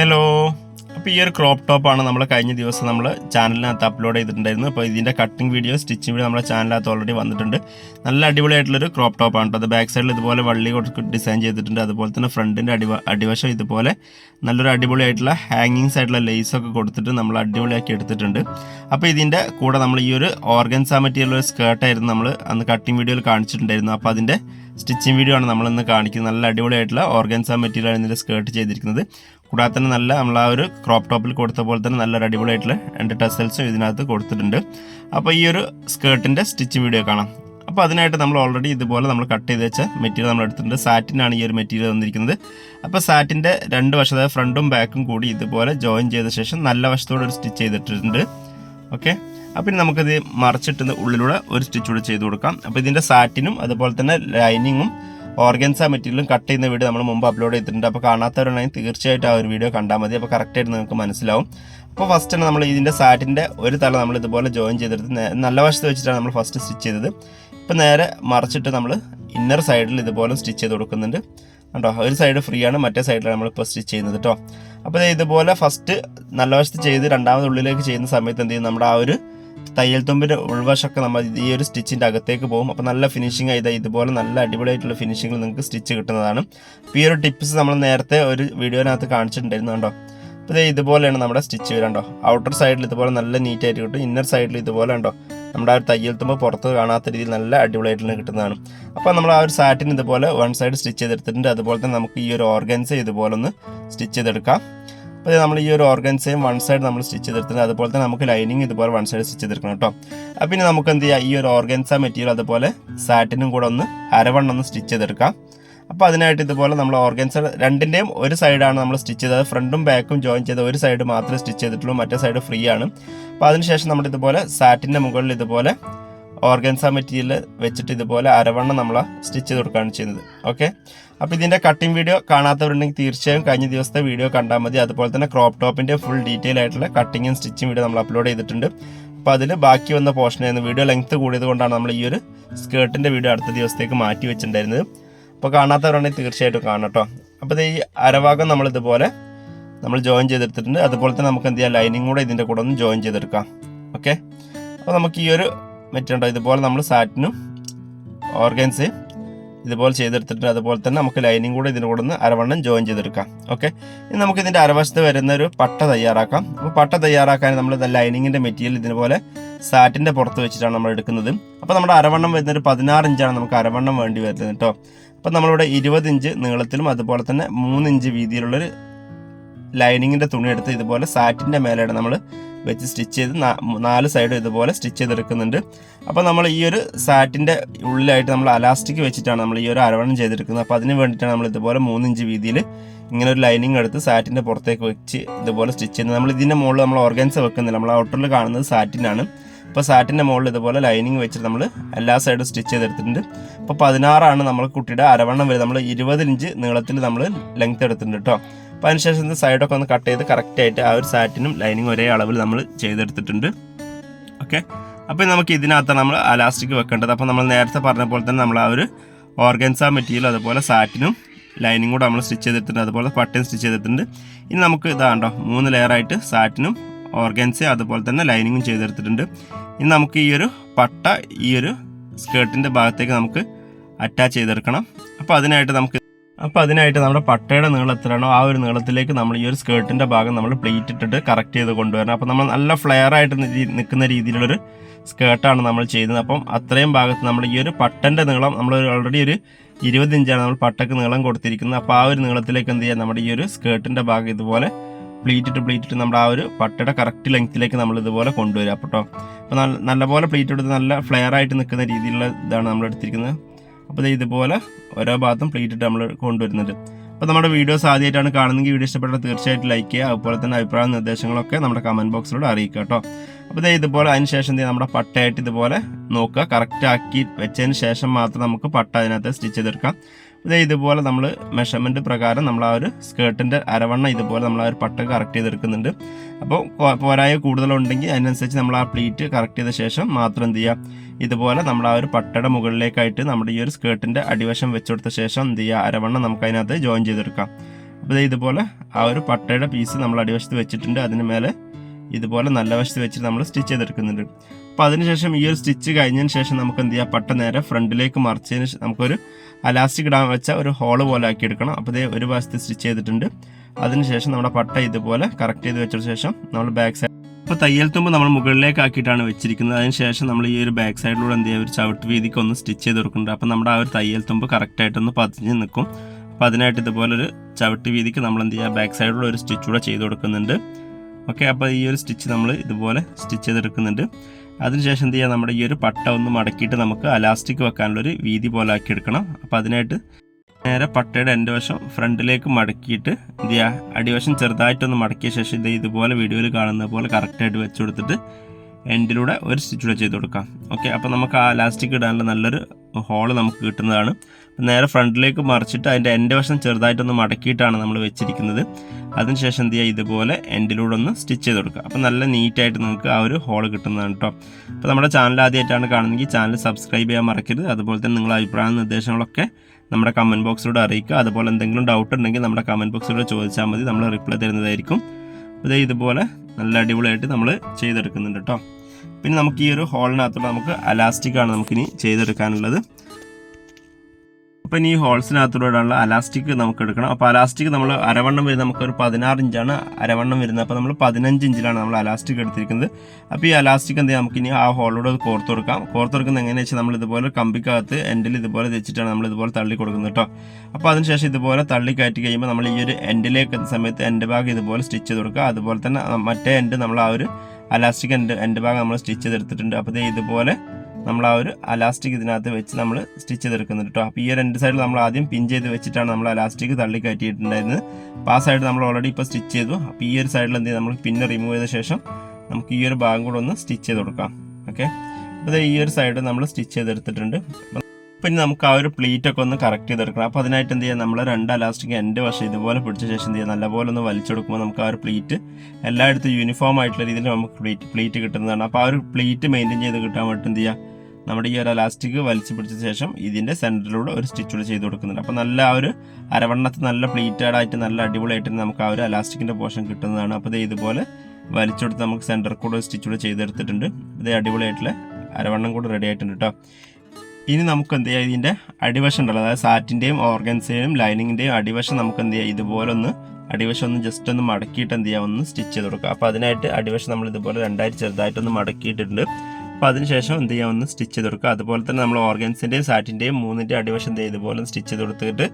Hello അപ്പോൾ ഈ ഒരു ക്രോപ്പ് ടോപ്പാണ് നമ്മൾ കഴിഞ്ഞ ദിവസം നമ്മൾ ചാനലിനകത്ത് അപ്ലോഡ് ചെയ്തിട്ടുണ്ടായിരുന്നു. അപ്പോൾ ഇതിന്റെ കട്ടിംഗ് വീഡിയോ സ്റ്റിച്ചിങ് വീഡിയോ നമ്മുടെ ചാനലിനകത്ത് ഓൾറെഡി വന്നിട്ടുണ്ട്. നല്ല അടിപൊളിയായിട്ടുള്ളൊരു ക്രോപ്പ് ടോപ്പാണ് കേട്ടോ അത് ബാക്ക് സൈഡിൽ ഇതുപോലെ വള്ളി കൊടുത്ത് ഡിസൈൻ ചെയ്തിട്ടുണ്ട്. അതുപോലെ തന്നെ ഫ്രണ്ടിന്റെ അടിവ അടിവശം ഇതുപോലെ നല്ലൊരു അടിപൊളിയായിട്ടുള്ള ഹാങ്ങിങ്സ് ആയിട്ടുള്ള ലേസൊക്കെ കൊടുത്തിട്ട് നമ്മൾ അടിപൊളിയാക്കി എടുത്തിട്ടുണ്ട്. അപ്പോൾ ഇതിന്റെ കൂടെ നമ്മൾ ഈ ഒരു ഓർഗൻസ മെറ്റീരിയൽ ഒരു സ്കേർട്ടായിരുന്നു നമ്മൾ അന്ന് കട്ടിംഗ് വീഡിയോയിൽ കാണിച്ചിട്ടുണ്ടായിരുന്നു. അപ്പോൾ അതിന്റെ സ്റ്റിച്ചിങ് വീഡിയോ ആണ് നമ്മളിന്ന് കാണിക്കുന്നത്. നല്ല അടിപൊളിയായിട്ടുള്ള ഓർഗൻസ മെറ്റീരിയലാണ് ഇതിന്റെ സ്കേർട്ട് ചെയ്തിരിക്കുന്നത്. കൂടാതെ തന്നെ നല്ല നമ്മൾ ആ ഒരു ക്രോപ്പ് ടോപ്പിൽ കൊടുത്ത പോലെ തന്നെ നല്ലൊരു അടിപൊളിയായിട്ടുള്ള രണ്ട് ടസൽസും ഇതിനകത്ത് കൊടുത്തിട്ടുണ്ട്. അപ്പോൾ ഈ ഒരു സ്കേർട്ടിന്റെ സ്റ്റിച്ച് വീഡിയോ കാണാം. അപ്പോൾ അതിനായിട്ട് നമ്മൾ ഓൾറെഡി ഇതുപോലെ നമ്മൾ കട്ട് ചെയ്ത് വെച്ച മെറ്റീരിയൽ നമ്മൾ എടുത്തിട്ടുണ്ട്. സാറ്റിനാണ് ഈ ഒരു മെറ്റീരിയൽ തന്നിരിക്കുന്നത്. അപ്പോൾ സാറ്റിന്റെ രണ്ട് വശം അതായത് ഫ്രണ്ടും ബാക്കും കൂടി ഇതുപോലെ ജോയിൻ ചെയ്ത ശേഷം നല്ല വശത്തോടെ ഒരു സ്റ്റിച്ച് ചെയ്തിട്ടുണ്ട്. ഓക്കെ അപ്പോൾ ഇനി നമുക്കിത് മറിച്ചിട്ട് ഉള്ളിലൂടെ ഒരു സ്റ്റിച്ച് കൂടെ ചെയ്ത് കൊടുക്കാം. അപ്പോൾ ഇതിന്റെ സാറ്റിനും അതുപോലെ തന്നെ ലൈനിങ്ങും ഓർഗൻസ മെറ്റീരിയലും കട്ട് ചെയ്യുന്ന വീഡിയോ നമ്മൾ മുമ്പ് അപ്ലോഡ് ചെയ്തിട്ടുണ്ട്. അപ്പോൾ കാണാത്തവരുണ്ടെങ്കിൽ തീർച്ചയായിട്ടും ആ ഒരു വീഡിയോ കണ്ടാൽ മതി. അപ്പോൾ കറക്റ്റായിട്ട് നിങ്ങൾക്ക് മനസ്സിലാവും. അപ്പോൾ ഫസ്റ്റ് തന്നെ നമ്മൾ ഇതിന്റെ സാറ്റിന്റെ ഒരു തല നമ്മൾ ഇതുപോലെ ജോയിൻ ചെയ്തെടുത്ത് നല്ല വശത്ത് വെച്ചിട്ടാണ് നമ്മൾ ഫസ്റ്റ് സ്റ്റിച്ച് ചെയ്തത്. ഇപ്പം നേരെ മറിച്ചിട്ട് നമ്മൾ ഇന്നർ സൈഡിൽ ഇതുപോലെ സ്റ്റിച്ച് ചെയ്ത് കൊടുക്കുന്നുണ്ട്. കേട്ടോ ഒരു സൈഡ് ഫ്രീ ആണ്. മറ്റേ സൈഡിലാണ് നമ്മളിപ്പോൾ സ്റ്റിച്ച് ചെയ്യുന്നത് കേട്ടോ അപ്പോൾ ഇതുപോലെ ഫസ്റ്റ് നല്ല വശത്ത് ചെയ്ത് രണ്ടാമത് ഉള്ളിലേക്ക് ചെയ്യുന്ന സമയത്ത് എന്ത് ചെയ്യും? നമ്മുടെ ആ ഒരു തയ്യൽ തുമ്പിന്റെ ഉൾവശമൊക്കെ നമ്മൾ ഈ ഒരു സ്റ്റിച്ചിന്റെ അകത്തേക്ക് പോകും. അപ്പോൾ നല്ല ഫിനിഷിംഗ് ആയത് ഇതുപോലെ നല്ല അടിപൊളിയായിട്ടുള്ള ഫിനിഷിംഗ് നിങ്ങൾക്ക് സ്റ്റിച്ച് കിട്ടുന്നതാണ്. അപ്പോൾ ഈ ഒരു ടിപ്സ് നമ്മൾ നേരത്തെ ഒരു വീഡിയോനകത്ത് കാണിച്ചിട്ടുണ്ടായിരുന്നു കേട്ടോ അപ്പോൾ ഇതേ ഇതുപോലെയാണ് നമ്മുടെ സ്റ്റിച്ച് വരണ്ടോ ഔട്ടർ സൈഡിൽ ഇതുപോലെ നല്ല നീറ്റ് ആയിട്ട് കിട്ടും. ഇന്നർ സൈഡിൽ ഇതുപോലെ ഉണ്ടോ നമ്മുടെ ആ ഒരു തയ്യൽ തുമ്പ് പുറത്ത് കാണാത്ത രീതിയിൽ നല്ല അടിപൊളിയായിട്ട് കിട്ടുന്നതാണ്. അപ്പോൾ നമ്മൾ ആ ഒരു സാറ്റിന് ഇതുപോലെ വൺ സൈഡ് സ്റ്റിച്ച് ചെയ്തെടുത്തിട്ടുണ്ട്. അതുപോലെ തന്നെ നമുക്ക് ഈ ഒരു ഓർഗൻസ് ഇതുപോലെ ഒന്ന് സ്റ്റിച്ച് ചെയ്തെടുക്കാം. അപ്പോൾ നമ്മൾ ഈ ഒരു ഓർഗൻസയും വൺ സൈഡ് നമ്മൾ സ്റ്റിച്ച് ചെയ്തെടുത്തിട്ടുണ്ട്. അതുപോലെ തന്നെ നമുക്ക് ലൈനിങ് ഇതുപോലെ വൺ സൈഡ് സ്റ്റിച്ച് ചെയ്തെടുക്കണം കേട്ടോ. അപ്പോൾ ഇനി നമുക്ക് എന്ത് ചെയ്യാം? ഈ ഒരു ഓർഗൻസ മെറ്റീരിയൽ അതുപോലെ സാറ്റിനും കൂടെ ഒന്ന് അരവണ്ണം ഒന്ന് സ്റ്റിച്ച് ചെയ്തെടുക്കാം. അപ്പോൾ അതിനായിട്ട് ഇതുപോലെ നമ്മൾ ഓർഗൻസ രണ്ടിന്റെയും ഒരു സൈഡാണ് നമ്മൾ സ്റ്റിച്ച് ചെയ്തത്. ഫ്രണ്ടും ബാക്കും ജോയിൻ ചെയ്ത ഒരു സൈഡ് മാത്രമേ സ്റ്റിച്ച് ചെയ്തിട്ടുള്ളൂ. മറ്റേ സൈഡ് ഫ്രീ ആണ്. അപ്പോൾ അതിനുശേഷം നമ്മൾ ഇതുപോലെ സാറ്റിന്റെ മുകളിൽ ഇതുപോലെ ഓർഗൻസ മെറ്റീരിയൽ വെച്ചിട്ട് ഇതുപോലെ അരവണ്ണം നമ്മൾ സ്റ്റിച്ച് ചെയ്ത് കൊടുക്കുകയാണ് ചെയ്യുന്നത്. ഓക്കെ അപ്പോൾ ഇതിന്റെ കട്ടിംഗ് വീഡിയോ കാണാത്തവരുണ്ടെങ്കിൽ തീർച്ചയായും കഴിഞ്ഞ ദിവസത്തെ വീഡിയോ കണ്ടാൽ മതി. അതുപോലെ തന്നെ ക്രോപ്പ് ടോപ്പിന്റെ ഫുൾ ഡീറ്റെയിൽ ആയിട്ടുള്ള കട്ടിങ്ങും സ്റ്റിച്ചിങ് വീഡിയോ നമ്മൾ അപ്ലോഡ് ചെയ്തിട്ടുണ്ട്. അപ്പോൾ അതിൽ ബാക്കി വന്ന പോർഷനായിരുന്നു വീഡിയോ ലെങ്ത് കൂടിയത് കൊണ്ടാണ് നമ്മൾ ഈ ഒരു സ്കേർട്ടിന്റെ വീഡിയോ അടുത്ത ദിവസത്തേക്ക് മാറ്റി വെച്ചിട്ടുണ്ടായിരുന്നത്. അപ്പോൾ കാണാത്തവരുണ്ടെങ്കിൽ തീർച്ചയായിട്ടും കാണാം കേട്ടോ. അപ്പോൾ ഈ നമ്മൾ ഇതുപോലെ നമ്മൾ ജോയിൻ ചെയ്തെടുത്തിട്ടുണ്ട്. അതുപോലെ തന്നെ നമുക്ക് എന്ത് ചെയ്യാം? ലൈനിങ് കൂടെ ഇതിന്റെ കൂടെ ഒന്ന് ജോയിൻ ചെയ്തെടുക്കാം. ഓക്കെ അപ്പോൾ നമുക്ക് ഈ ഒരു മെറ്റുണ്ടോ? ഇതുപോലെ നമ്മൾ സാറ്റിനും ഓർഗൻസ് ഇതുപോലെ ചെയ്തെടുത്തിട്ട് അതുപോലെ തന്നെ നമുക്ക് ലൈനിങ് കൂടെ ഇതിന്റെ കൂടെ അരവണ്ണം ജോയിൻ ചെയ്തെടുക്കാം. ഓക്കെ ഇനി നമുക്ക് ഇതിന്റെ അരവശത്ത് വരുന്ന ഒരു പട്ട തയ്യാറാക്കാം. അപ്പോൾ പട്ട തയ്യാറാക്കാൻ നമ്മൾ ലൈനിങ്ങിന്റെ മെറ്റീരിയൽ ഇതുപോലെ സാറ്റിന്റെ പുറത്ത് വെച്ചിട്ടാണ് നമ്മൾ എടുക്കുന്നത്. അപ്പോൾ നമ്മുടെ അരവണ്ണം വരുന്ന ഒരു പതിനാറ് ഇഞ്ചാണ് നമുക്ക് അരവണ്ണം വേണ്ടി വരുന്നത് കേട്ടോ അപ്പോൾ നമ്മളിവിടെ ഇരുപത് ഇഞ്ച് നീളത്തിലും അതുപോലെ തന്നെ മൂന്ന് ഇഞ്ച് വീതിയിലുള്ളൊരു ലൈനിങ്ങിന്റെ തുണി എടുത്ത് ഇതുപോലെ സാറ്റിന്റെ മേലെയാണ് നമ്മൾ വെച്ച് സ്റ്റിച്ച് ചെയ്ത് നാല് സൈഡും ഇതുപോലെ സ്റ്റിച്ച് ചെയ്തെടുക്കുന്നുണ്ട്. അപ്പോൾ നമ്മൾ ഈ ഒരു സാറ്റിന്റെ ഉള്ളിലായിട്ട് നമ്മൾ അലാസ്റ്റിക് വെച്ചിട്ടാണ് നമ്മൾ ഈ ഒരു അരവണം ചെയ്തെടുക്കുന്നത്. അപ്പോൾ അതിന് വേണ്ടിയിട്ടാണ് നമ്മൾ ഇതുപോലെ മൂന്നിഞ്ച് വീതിയിൽ ഇങ്ങനെ ഒരു ലൈനിങ് എടുത്ത് സാറ്റിന്റെ പുറത്തേക്ക് വെച്ച് ഇതുപോലെ സ്റ്റിച്ച് ചെയ്യുന്നത്. നമ്മൾ ഇതിന്റെ മുകളിൽ നമ്മൾ ഓർഗൻസ് വെക്കുന്നില്ല. നമ്മൾ ഔട്ടറിൽ കാണുന്നത് സാറ്റിനാണ്. അപ്പോൾ സാറ്റിന്റെ മുകളിൽ ഇതുപോലെ ലൈനിങ് വെച്ചിട്ട് നമ്മൾ എല്ലാ സൈഡും സ്റ്റിച്ച് ചെയ്തെടുത്തിട്ടുണ്ട്. അപ്പോൾ പതിനാറാണ് നമ്മൾ കുട്ടിയുടെ അരവണ്ണം വരെ നമ്മൾ ഇരുപത് ഇഞ്ച് നീളത്തിൽ നമ്മൾ ലെങ്ത് എടുത്തിട്ടുണ്ട് കേട്ടോ അപ്പോൾ അതിനുശേഷം ഇത് സൈഡൊക്കെ ഒന്ന് കട്ട് ചെയ്ത് കറക്റ്റായിട്ട് ആ ഒരു സാറ്റിനും ലൈനിങ് ഒരേ അളവിൽ നമ്മൾ ചെയ്തെടുത്തിട്ടുണ്ട്. ഓക്കെ അപ്പോൾ നമുക്ക് ഇതിനകത്താണ് നമ്മൾ അലാസ്റ്റിക് വെക്കേണ്ടത്. അപ്പോൾ നമ്മൾ നേരത്തെ പറഞ്ഞ പോലെ തന്നെ നമ്മൾ ആ ഒരു ഓർഗൻസ മെറ്റീരിയൽ അതുപോലെ സാറ്റിനും ലൈനിങ് കൂടെ നമ്മൾ സ്റ്റിച്ച് ചെയ്തിട്ടുണ്ട്. അതുപോലെ പട്ടയും സ്റ്റിച്ച് ചെയ്തിട്ടുണ്ട്. ഇനി നമുക്ക് ഇതാണ്ടോ മൂന്ന് ലെയറായിട്ട് സാറ്റിനും ഓർഗൻസ അതുപോലെ തന്നെ ലൈനിങ്ങും ചെയ്തെടുത്തിട്ടുണ്ട്. ഇനി നമുക്ക് ഈ ഒരു പട്ട ഈ ഒരു സ്കേർട്ടിന്റെ ഭാഗത്തേക്ക് നമുക്ക് അറ്റാച്ച് ചെയ്തെടുക്കണം. അപ്പോൾ അതിനായിട്ട് നമുക്ക് അപ്പോൾ അതിനായിട്ട് നമ്മുടെ പട്ടയുടെ നീളം എത്രയാണോ ആ ഒരു നീളത്തിലേക്ക് നമ്മൾ ഈ ഒരു സ്കേർട്ടിന്റെ ഭാഗം നമ്മൾ പ്ലേറ്റ് ഇട്ടിട്ട് കറക്റ്റ് ചെയ്ത് കൊണ്ടുവരണം. അപ്പോൾ നമ്മൾ നല്ല ഫ്ലെയർ ആയിട്ട് നിൽക്കുന്ന രീതിയിലുള്ളൊരു സ്കേർട്ടാണ് നമ്മൾ ചെയ്യുന്നത് അപ്പം അത്രയും ഭാഗത്ത് നമ്മൾ ഈ ഒരു പട്ടന്റെ നീളം നമ്മൾ ഓൾറെഡി ഒരു ഇരുപത് ഇഞ്ചാണ് നമ്മൾ പട്ടക്ക് നീളം കൊടുത്തിരിക്കുന്നത്. അപ്പോൾ ആ ഒരു നീളത്തിലേക്ക് എന്ത് ചെയ്യാം? നമ്മുടെ ഈ ഒരു സ്കേർട്ടിന്റെ ഭാഗം ഇതുപോലെ പ്ലീറ്റ് ഇട്ട് പ്ലീറ്റ് ഇട്ട് നമ്മുടെ ആ ഒരു പട്ടയുടെ കറക്റ്റ് ലെങ്ത്തിലേക്ക് നമ്മൾ ഇതുപോലെ കൊണ്ടുവരിക. അപ്പോൾ കേട്ടോ അപ്പോൾ നല്ല നല്ലപോലെ പ്ലീറ്റ് എടുത്ത് നല്ല ഫ്ലെയർ ആയിട്ട് നിൽക്കുന്ന രീതിയിലുള്ള ഇതാണ് നമ്മൾ എടുത്തിരിക്കുന്നത്. അപ്പോൾ ഇതുപോലെ ഓരോ ഭാഗത്തും പ്ലീറ്റ് ഇട്ട് നമ്മൾ കൊണ്ടുവരുന്നുണ്ട്. അപ്പോൾ നമ്മുടെ വീഡിയോസ് ആദ്യമായിട്ടാണ് കാണുന്നെങ്കിൽ വീഡിയോ ഇഷ്ടപ്പെട്ടാൽ തീർച്ചയായിട്ടും ലൈക്ക് ചെയ്യുക. അതുപോലെ തന്നെ അഭിപ്രായ നിർദ്ദേശങ്ങളൊക്കെ നമ്മുടെ കമന്റ് ബോക്സിലൂടെ അറിയിക്കുക കേട്ടോ. അപ്പോൾ ഇതുപോലെ അതിന് ശേഷം നമ്മുടെ പട്ടയായിട്ട് ഇതുപോലെ നോക്കുക. കറക്റ്റ് ആക്കി വെച്ചതിന് ശേഷം മാത്രം നമുക്ക് പട്ട അതിനകത്ത് സ്റ്റിച്ച് ചെയ്തെടുക്കാം. ഇതേ ഇതുപോലെ നമ്മൾ മെഷർമെന്റ് പ്രകാരം നമ്മൾ ആ ഒരു സ്കേർട്ടിന്റെ അരവണ്ണം ഇതുപോലെ നമ്മൾ ആ ഒരു പട്ട കറക്റ്റ് ചെയ്തെടുക്കുന്നുണ്ട്. അപ്പോൾ പോരായ കൂടുതലുണ്ടെങ്കിൽ അതിനനുസരിച്ച് നമ്മൾ ആ പ്ലീറ്റ് കറക്റ്റ് ചെയ്ത ശേഷം മാത്രം എന്ത് ചെയ്യുക ഇതുപോലെ നമ്മൾ ആ ഒരു പട്ടയുടെ മുകളിലേക്കായിട്ട് നമ്മുടെ ഈ ഒരു സ്കേർട്ടിന്റെ അടിവശം വെച്ചെടുത്ത ശേഷം എന്ത് ചെയ്യുക അരവണ്ണം നമുക്ക് അതിനകത്ത് ജോയിൻ ചെയ്തെടുക്കാം. അപ്പോൾ ഇതുപോലെ ആ ഒരു പട്ടയുടെ പീസ് നമ്മൾ അടിവശത്ത് വെച്ചിട്ടുണ്ട്. അതിന് മേലെ ഇതുപോലെ നല്ല വശത്ത് വെച്ചിട്ട് നമ്മൾ സ്റ്റിച്ച് ചെയ്തെടുക്കുന്നുണ്ട്. അപ്പോൾ അതിനുശേഷം ഈ ഒരു സ്റ്റിച്ച് കഴിഞ്ഞതിന് ശേഷം നമുക്ക് എന്ത് ചെയ്യാം? പട്ട നേരെ ഫ്രണ്ടിലേക്ക് മറിച്ചതിന് നമുക്കൊരു അലാസ്റ്റിക് ഇടാൻ വെച്ച ഒരു ഹോൾ പോലെ ആക്കി എടുക്കണം. അപ്പോൾ ഇതേ ഒരു വശത്ത് സ്റ്റിച്ച് ചെയ്തിട്ടുണ്ട്. അതിനുശേഷം നമ്മുടെ പട്ട ഇതുപോലെ കറക്റ്റ് ചെയ്ത് വെച്ചതിന് ശേഷം നമ്മൾ ബാക്ക് സൈഡ് ഇപ്പോൾ തയ്യൽ തുമ്പ് നമ്മൾ മുകളിലേക്ക് ആക്കിയിട്ടാണ് വെച്ചിരിക്കുന്നത് അതിനുശേഷം നമ്മൾ ഈ ഒരു ബാക്ക് സൈഡിലൂടെ എന്ത് ചെയ്യുക ഒരു ചവിട്ട് വീതിക്ക് ഒന്ന് സ്റ്റിച്ച് ചെയ്ത് കൊടുക്കുന്നുണ്ട്. അപ്പോൾ നമ്മുടെ ആ ഒരു തയ്യൽ തുമ്പ് കറക്റ്റായിട്ടൊന്ന് പതിഞ്ഞ് നിൽക്കും. അപ്പോൾ അതിനായിട്ട് ഇതുപോലൊരു ചവിട്ട് വീതിക്ക് നമ്മൾ എന്ത് ചെയ്യുക ബാക്ക് സൈഡിലൂടെ ഒരു സ്റ്റിച്ചൂടെ ചെയ്ത് കൊടുക്കുന്നുണ്ട്. ഓക്കെ അപ്പോൾ ഈ ഒരു സ്റ്റിച്ച് നമ്മൾ ഇതുപോലെ സ്റ്റിച്ച് ചെയ്തെടുക്കുന്നുണ്ട്. അതിനുശേഷം എന്ത് ചെയ്യുക നമ്മുടെ ഈ ഒരു പട്ട ഒന്ന് മടക്കിയിട്ട് നമുക്ക് അലാസ്റ്റിക് വെക്കാനുള്ളൊരു വീതി പോലെ ആക്കി എടുക്കണം. അപ്പോൾ അതിനായിട്ട് നേരെ പട്ടയുടെ എന്റെ വശം ഫ്രണ്ടിലേക്ക് മടക്കിയിട്ട് എന്ത് ചെയ്യുക അടിവശം ചെറുതായിട്ടൊന്ന് മടക്കിയ ശേഷം ഇത് ഇതുപോലെ വീഡിയോയിൽ കാണുന്ന പോലെ കറക്റ്റായിട്ട് വെച്ച് കൊടുത്തിട്ട് എൻഡിലൂടെ ഒരു സ്റ്റിച്ചിലൂടെ ചെയ്ത് കൊടുക്കാം. ഓക്കെ അപ്പോൾ നമുക്ക് ആ ലാസ്റ്റിക് ഇടാനുള്ള നല്ലൊരു ഹോൾ നമുക്ക് കിട്ടുന്നതാണ്. നേരെ ഫ്രണ്ടിലേക്ക് മറിച്ചിട്ട് അതിന്റെ എന്റെ വശം ചെറുതായിട്ടൊന്ന് മടക്കിയിട്ടാണ് നമ്മൾ വെച്ചിരിക്കുന്നത്. അതിനുശേഷം എന്ത് ചെയ്യുക? ഇതുപോലെ എൻഡിലൂടെ ഒന്ന് സ്റ്റിച്ച് ചെയ്ത് കൊടുക്കുക. അപ്പോൾ നല്ല നീറ്റായിട്ട് നിങ്ങൾക്ക് ആ ഒരു ഹോൾ കിട്ടുന്നതാണ് കേട്ടോ അപ്പോൾ നമ്മുടെ ചാനൽ ആദ്യമായിട്ടാണ് കാണുന്നതെങ്കിൽ ചാനൽ സബ്സ്ക്രൈബ് ചെയ്യാൻ മറക്കരുത്. അതുപോലെ തന്നെ നിങ്ങളുടെ അഭിപ്രായ നിർദ്ദേശങ്ങളൊക്കെ നമ്മുടെ കമന്റ് ബോക്സിലൂടെ അറിയിക്കുക. അതുപോലെ എന്തെങ്കിലും ഡൗട്ട് ഉണ്ടെങ്കിൽ നമ്മുടെ കമന്റ് ബോക്സിലൂടെ ചോദിച്ചാൽ മതി. നമ്മൾ റിപ്ലൈ തരുന്നതായിരിക്കും. അപ്പോൾ ഇതുപോലെ നല്ല അടിപൊളിയായിട്ട് നമ്മൾ ചെയ്തെടുക്കുന്നുണ്ട് കേട്ടോ പിന്നെ നമുക്ക് ഈ ഒരു ഹോളിനകത്തോടെ നമുക്ക് അലാസ്റ്റിക് ആണ് നമുക്കിനി ചെയ്തെടുക്കാനുള്ളത്. അപ്പം ഈ ഹോൾസിനകത്തൂടെയുള്ള അലാസ്റ്റിക് നമുക്ക് എടുക്കണം. അപ്പോൾ അലാസ്റ്റിക് നമ്മൾ അരവണ്ണം വരുന്നത് നമുക്കൊരു പതിനാറ് ഇഞ്ചാണ് അരവണ്ണം വരുന്നത്. അപ്പോൾ നമ്മൾ പതിനഞ്ച് ഇഞ്ചിലാണ് നമ്മൾ അലാസ്റ്റിക് എടുത്തിരിക്കുന്നത്. അപ്പോൾ ഈ അലാസ്റ്റിക് എന്താ നമുക്ക് ഇനി ആ ഹോളിലൂടെ കോർത്ത് കൊടുക്കാം. കോർത്ത് കൊടുക്കുന്നത് എങ്ങനെയാ വെച്ചാൽ നമ്മൾ ഇതുപോലെ കമ്പിക്കകത്ത് എൻഡിൽ ഇതുപോലെ വെച്ചിട്ടാണ് നമ്മൾ ഇതുപോലെ തള്ളി കൊടുക്കുന്നത് കേട്ടോ അപ്പോൾ അതിനുശേഷം ഇതുപോലെ തള്ളി കയറ്റി കഴിയുമ്പോൾ നമ്മൾ ഈ ഒരു എൻഡിലേക്ക് സമയത്ത് എന്റെ ഭാഗം ഇതുപോലെ സ്റ്റിച്ച് ചെയ്ത് കൊടുക്കുക. അതുപോലെ തന്നെ മറ്റേ എൻഡ് നമ്മൾ ആ ഒരു അലാസ്റ്റിക് എന്റെ എന്റെ ഭാഗം നമ്മൾ സ്റ്റിച്ച് ചെയ്തെടുത്തിട്ടുണ്ട്. അപ്പോൾ ദേ ഇതുപോലെ നമ്മൾ ആ ഒരു അലാസ്റ്റിക് ഇതിനകത്ത് വെച്ച് നമ്മൾ സ്റ്റിച്ച് ചെയ്തെടുക്കുന്നുണ്ട് കേട്ടോ. അപ്പോൾ ഈ രണ്ട് സൈഡിൽ നമ്മൾ ആദ്യം പിൻ ചെയ്ത് വെച്ചിട്ടാണ് നമ്മൾ അലാസ്റ്റിക് തള്ളി കയറ്റിയിട്ടുണ്ടായിരുന്നത്. അപ്പോൾ ആ സൈഡ് നമ്മൾ ഓൾറെഡി ഇപ്പോൾ സ്റ്റിച്ച് ചെയ്തു. അപ്പോൾ ഈ ഒരു സൈഡിൽ എന്ത് ചെയ്യും നമ്മൾ പിന്നെ റിമൂവ് ചെയ്ത ശേഷം നമുക്ക് ഈ ഒരു ഭാഗം കൂടെ ഒന്ന് സ്റ്റിച്ച് ചെയ്ത് കൊടുക്കാം. ഓക്കെ? അപ്പോൾ ഈ ഒരു സൈഡ് നമ്മൾ സ്റ്റിച്ച് ചെയ്തെടുത്തിട്ടുണ്ട്. പിന്നെ നമുക്ക് ആ ഒരു പ്ലീറ്റ് ഒക്കെ ഒന്ന് കറക്റ്റ് ചെയ്തെടുക്കണം. അപ്പോൾ അതിനായിട്ട് എന്ത് ചെയ്യാം? നമ്മൾ രണ്ട് അലാസ്റ്റിക് എന്റെ വശം ഇതുപോലെ പിടിച്ച ശേഷം എന്ത് ചെയ്യാം? നല്ലപോലെ ഒന്ന് വലിച്ചെടുക്കുമ്പോൾ നമുക്ക് ആ ഒരു പ്ലീറ്റ് എല്ലായിടത്തും യൂണിഫോം ആയിട്ടുള്ള രീതിയിൽ നമുക്ക് പ്ലീറ്റ് പ്ലീറ്റ് കിട്ടുന്നതാണ്. അപ്പോൾ ആ ഒരു പ്ലീറ്റ് മെയിന്റെയിൻ ചെയ്ത് കിട്ടാൻ വേണ്ടി എന്ത് ചെയ്യുക നമ്മുടെ ഈ ഒരു അലാസ്റ്റിക് വലിച്ചു പിടിച്ച ശേഷം ഇതിന്റെ സെന്ററിലൂടെ ഒരു സ്റ്റിച്ച് കൂടെ ചെയ്ത് കൊടുക്കുന്നുണ്ട്. അപ്പോൾ നല്ല ആ ഒരു അരവണ്ണത്ത് നല്ല പ്ലീറ്റഡ് ആയിട്ട് നല്ല അടിപൊളിയായിട്ട് നമുക്ക് ആ ഒരു അലാസ്റ്റിക്കിന്റെ പോർഷൻ കിട്ടുന്നതാണ്. അപ്പോൾ ഇത് ഇതുപോലെ വലിച്ചെടുത്ത് നമുക്ക് സെന്റർ കൂടെ ഒരു സ്റ്റിച്ച് കൂടെ ചെയ്തെടുത്തിട്ടുണ്ട്. ഇത് അടിപൊളിയായിട്ടുള്ള അരവണ്ണം കൂടെ റെഡി ആയിട്ടുണ്ട് കേട്ടോ ഇനി നമുക്ക് എന്ത് ചെയ്യാം? ഇതിന്റെ അടിവശം ഉണ്ടല്ലോ. അതായത് സാറ്റിന്റെയും ഓർഗൻസിന്റെയും ലൈനിങ്ങിന്റെയും അടിവശം നമുക്ക് എന്ത് ചെയ്യാം? ഇതുപോലെ ഒന്ന് അടിവശം ഒന്ന് ജസ്റ്റ് ഒന്ന് മടക്കിയിട്ട് എന്ത് ചെയ്യാം? ഒന്ന് സ്റ്റിച്ച് ചെയ്ത് കൊടുക്കുക. അപ്പോൾ അതിനായിട്ട് അടിവശം നമ്മൾ ഇതുപോലെ രണ്ടായിട്ട് ചെറുതായിട്ടൊന്ന് മടക്കിയിട്ടുണ്ട് അപ്പോൾ അതിനുശേഷം എന്ത് ചെയ്യാം? ഒന്ന് സ്റ്റിച്ച് ചെയ്ത് കൊടുക്കുക. അതുപോലെ തന്നെ നമ്മൾ ഓർഗൻസിന്റെയും സാറ്റിന്റെയും മൂന്നിന്റെ അടിവശം എന്ത് ഇതുപോലെ സ്റ്റിച്ച് ചെയ്ത് കൊടുത്തിട്ട്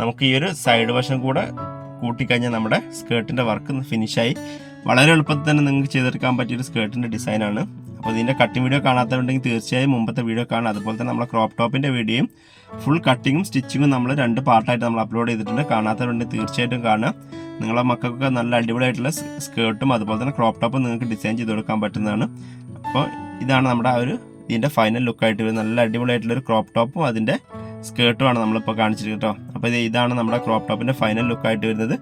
നമുക്ക് ഈ ഒരു സൈഡ് വശം കൂടെ കൂട്ടിക്കഴിഞ്ഞാൽ നമ്മുടെ സ്കേർട്ടിന്റെ വർക്ക് ഫിനിഷായി വളരെ എളുപ്പത്തിൽ തന്നെ നിങ്ങൾക്ക് ചെയ്തെടുക്കാൻ പറ്റിയൊരു സ്കേർട്ടിന്റെ ഡിസൈനാണ് അപ്പോൾ ഇതിന്റെ കട്ടിങ് വീഡിയോ കാണാത്തവരുണ്ടെങ്കിൽ തീർച്ചയായും മുമ്പത്തെ വീഡിയോ കാണാം. അതുപോലെ തന്നെ നമ്മളെ ക്രോപ്പ് ടോപ്പിന്റെ വീഡിയോയും ഫുൾ കട്ടിങ്ങും സ്റ്റിച്ചിങ്ങും നമ്മൾ രണ്ട് പാർട്ടായിട്ട് നമ്മൾ അപ്ലോഡ് ചെയ്തിട്ടുണ്ട്. കാണാത്തവരുണ്ടെങ്കിൽ തീർച്ചയായിട്ടും കാണുക നിങ്ങളെ മക്കൾക്കൊക്കെ നല്ല അടിപൊളിയായിട്ടുള്ള സ്കേർട്ടും അതുപോലെ തന്നെ ക്രോപ്പ് ടോപ്പും നിങ്ങൾക്ക് ഡിസൈൻ ചെയ്ത് കൊടുക്കാൻ പറ്റുന്നതാണ്. അപ്പോൾ ഇതാണ് നമ്മുടെ ആ ഒരു ഇതിന്റെ ഫൈനൽ ലുക്കായിട്ട് വരുന്നത്. നല്ല അടിപൊളിയായിട്ടുള്ള ഒരു ക്രോപ്പ് ടോപ്പും അതിന്റെ സ്കേർട്ടുമാണ് നമ്മളിപ്പോൾ കാണിച്ചിരിക്കുന്നത് കേട്ടോ. അപ്പോൾ ഇത് ഇതാണ് നമ്മുടെ ക്രോപ്പ് ടോപ്പിന്റെ ഫൈനൽ ലുക്കായിട്ട് വരുന്നത്.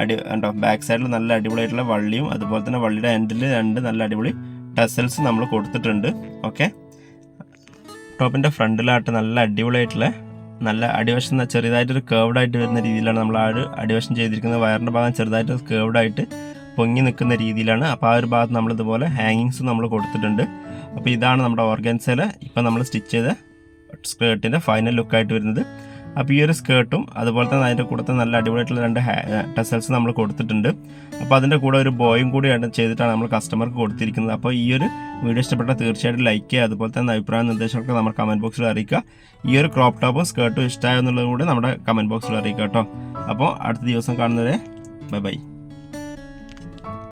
അടി കണ്ടോ? ബാക്ക് സൈഡിൽ നല്ല അടിപൊളിയായിട്ടുള്ള വള്ളിയും അതുപോലെ തന്നെ വള്ളിയുടെ എൻഡിൽ രണ്ട് നല്ല അടിപൊളി ടെസൽസ് നമ്മൾ കൊടുത്തിട്ടുണ്ട്. ഓക്കെ ടോപ്പിന്റെ ഫ്രണ്ടിലായിട്ട് നല്ല അടിപൊളിയായിട്ടുള്ള നല്ല അടിവശം ചെറുതായിട്ടൊരു കേവ്ഡായിട്ട് വരുന്ന രീതിയിലാണ് നമ്മൾ ആ ഒരു അടിവശം ചെയ്തിരിക്കുന്നത്. വയറിന്റെ ഭാഗം ചെറുതായിട്ട് കേവ്ഡായിട്ട് പൊങ്ങി നിൽക്കുന്ന രീതിയിലാണ്. അപ്പോൾ ആ ഒരു ഭാഗത്ത് നമ്മൾ ഇതുപോലെ ഹാങ്ങിങ്സ് നമ്മൾ കൊടുത്തിട്ടുണ്ട്. അപ്പോൾ ഇതാണ് നമ്മുടെ ഓർഗൻസയിൽ ഇപ്പോൾ നമ്മൾ സ്റ്റിച്ച് ചെയ്ത സ്കേർട്ടിന്റെ ഫൈനൽ ലുക്കായിട്ട് വരുന്നത്. അപ്പോൾ ഈ ഒരു സ്കേർട്ടും അതുപോലെ തന്നെ അതിന്റെ കൂടെ നല്ല അടിപൊളിയായിട്ടുള്ള രണ്ട് ടെസൽസ് നമ്മൾ കൊടുത്തിട്ടുണ്ട്. അപ്പോൾ അതിന്റെ കൂടെ ഒരു ബോയും കൂടി ചെയ്തിട്ടാണ് നമ്മൾ കസ്റ്റമർക്ക് കൊടുത്തിരിക്കുന്നത്. അപ്പോൾ ഈ ഒരു വീഡിയോ ഇഷ്ടപ്പെട്ടാൽ തീർച്ചയായിട്ടും ലൈക്ക് ചെയ്യുക. അതുപോലെ തന്നെ അഭിപ്രായ നിർദ്ദേശങ്ങളൊക്കെ നമ്മുടെ കമന്റ് ബോക്സിൽ അറിയിക്കുക. ഈ ഒരു ക്രോപ്പ് ടോപ്പും സ്കേർട്ടും ഇഷ്ടമായെന്നുള്ളത് കൂടി നമ്മുടെ കമന്റ് ബോക്സിൽ അറിയിക്കുക കേട്ടോ. അപ്പോൾ അടുത്ത ദിവസം കാണുന്നവരെ ബൈ ബൈ